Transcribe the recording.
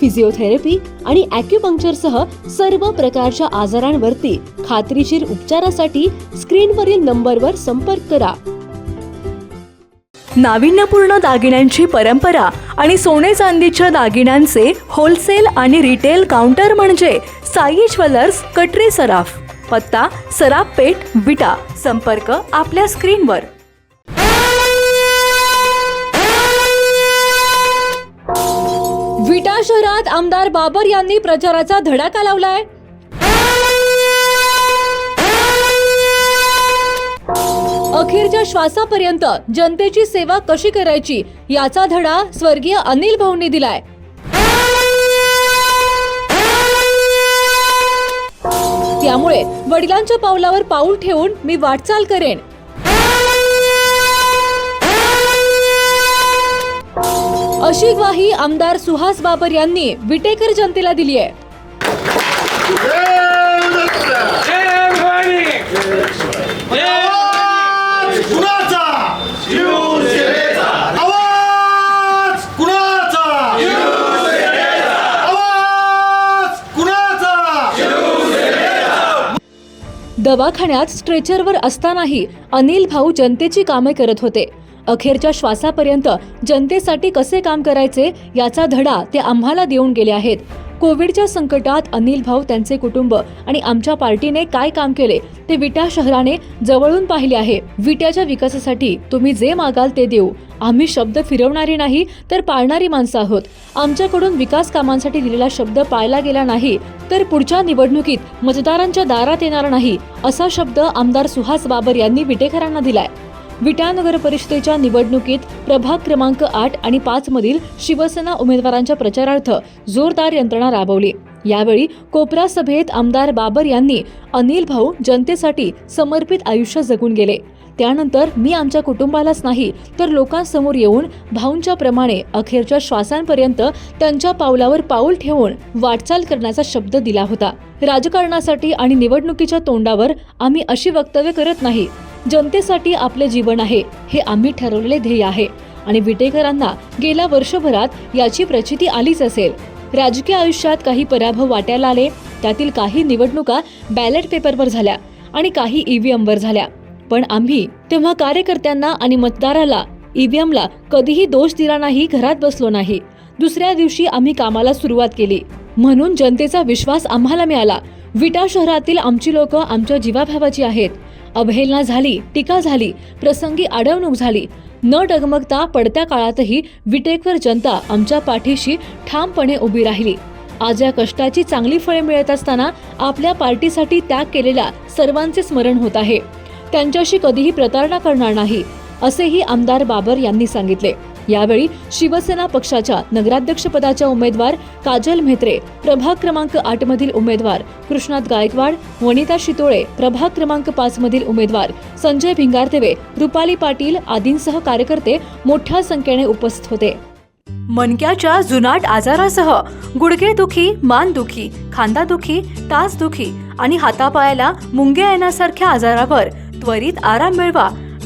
Physiotherapy आणि अॅक्युपंक्चरसह सर्व प्रकारच्या आजारांवरती खात्रीशीर उपचारासाठी स्क्रीनवरील नंबरवर संपर्क करा. नाविन्यपूर्ण दागिन्यांची परंपरा आणि सोने चांदीच्या दागिन्यांचे होलसेल आणि रिटेल काउंटर म्हणजे साई ज्वेलर्स कटरे सराफ पत्ता सराफ पेठ विटा. संपर्क आपल्या स्क्रीनवर. विटा शहरात आमदार बाबर यांनी प्रचाराचा धडाका लावलाय? अखेरच्या श्वासापर्यंत जनतेची सेवा कशी करायची याचा धडा स्वर्गीय अनिल भाऊंनी दिलाय. त्यामुळे वडिलांच्या पावलावर पाऊल ठेवून मी वाटचाल करेन. अशी ग्वाही आमदार सुहास बाबर यांनी विटेकर जनतेला दिली आहे. दवाखान्यात स्ट्रेचरवर असतानाही अनिल भाऊ जनतेची कामे करत होते. अखेरच्या श्वासापर्यंत जनतेसाठी कसे काम करायचे याचा धडा ते आम्हाला देऊन गेले आहेत. कोविडच्या संकटात अनिल भाऊ त्यांचे कुटुंब आणि आमच्या पार्टीने काय काम केले ते विटा शहराने जवळून पाहिले आहे. विट्याच्या विकासासाठी तुम्ही जे मागाल ते देऊ. आम्ही शब्द फिरवणारी नाही तर पाळणारी माणसं आहोत. आमच्याकडून विकास कामांसाठी दिलेला शब्द पाळला गेला नाही तर पुढच्या निवडणुकीत मतदारांच्या दारात येणार नाही असा शब्द आमदार सुहास बाबर यांनी विटेकरांना दिलाय. विटा नगर परिषदेच्या निवडणुकीत प्रभाग क्रमांक आठ आणि पाच मधील शिवसेना उमेदवारांच्या प्रचारार्थ जोरदार यंत्रणा राबवली. यावेळी कोपरा सभेत आमदार बाबर यांनी अनिल भाऊ जनतेसाठी समर्पित आयुष्य जगून गेले. त्यानंतर मी आमच्या कुटुंबालाच नाही तर लोकांसमोर येऊन भाऊंच्या प्रमाणे अखेरच्या श्वासांपर्यंत त्यांच्या पावलावर पाऊल ठेवून वाटचाल करण्याचा शब्द दिला होता. राजकारणासाठी आणि निवडणुकीच्या तोंडावर आम्ही अशी वक्तव्य करत नाही जनतेसाठी आपले जीवन आहे हे आम्ही ठरवलेले ध्येय आहे. आणि विटेकरांना गेल्या वर्षभरात याची प्रचिती आलीच असेल. राजकीय आयुष्यात काही पराभव वाट्याला आले त्यातील काही निवडणुका बॅलेट पेपरवर झाल्या आणि काही ईव्हीएमवर झाल्या. पण आम्ही तेव्हा कार्यकर्त्यांना आणि मतदाराला ईव्हीएमला कधीही दोष दिला नाही घरात बसलो नाही. दुसऱ्या दिवशी आम्ही कामाला सुरुवात केली. म्हणून जनतेचा विश्वास आम्हाला मिळाला. विटा शहरातील आमची लोक आमच्या जीवाभावाची आहेत. अवहेलना झाली टीका झाली प्रसंगी अडवणूक झाली. न डगमगता पडत्या काळातही विटेकर जनता आमच्या पाठीशी ठामपणे उभी राहिली. आज या कष्टाची चांगली फळे मिळत असताना आपल्या पार्टीसाठी त्याग केलेल्या सर्वांचे स्मरण होत आहे. त्यांच्याशी कधीही प्रतारणा करणार नाही असेही आमदार बाबर यांनी सांगितले. यावेळी शिवसेना पक्षाच्या नगराध्यक्षपदाच्या उमेदवार काजल म्हेत्रे प्रभाग क्रमांक आठ मधील उमेदवार कृष्णात गायकवाड वनिता शितोळे प्रभाग क्रमांक पाच मधील उमेदवार संजय भिंगारदेवे रुपाली पाटील आदींसह कार्यकर्ते मोठ्या संख्येने उपस्थित होते. मनक्याच्या जुनाट आजारासह गुडघेदुखी मानदुखी खांदादुखी तासदुखी आणि हातापायाला मुंग्या येण्यासारख्या आजारावर त्वरित आराम मिळवा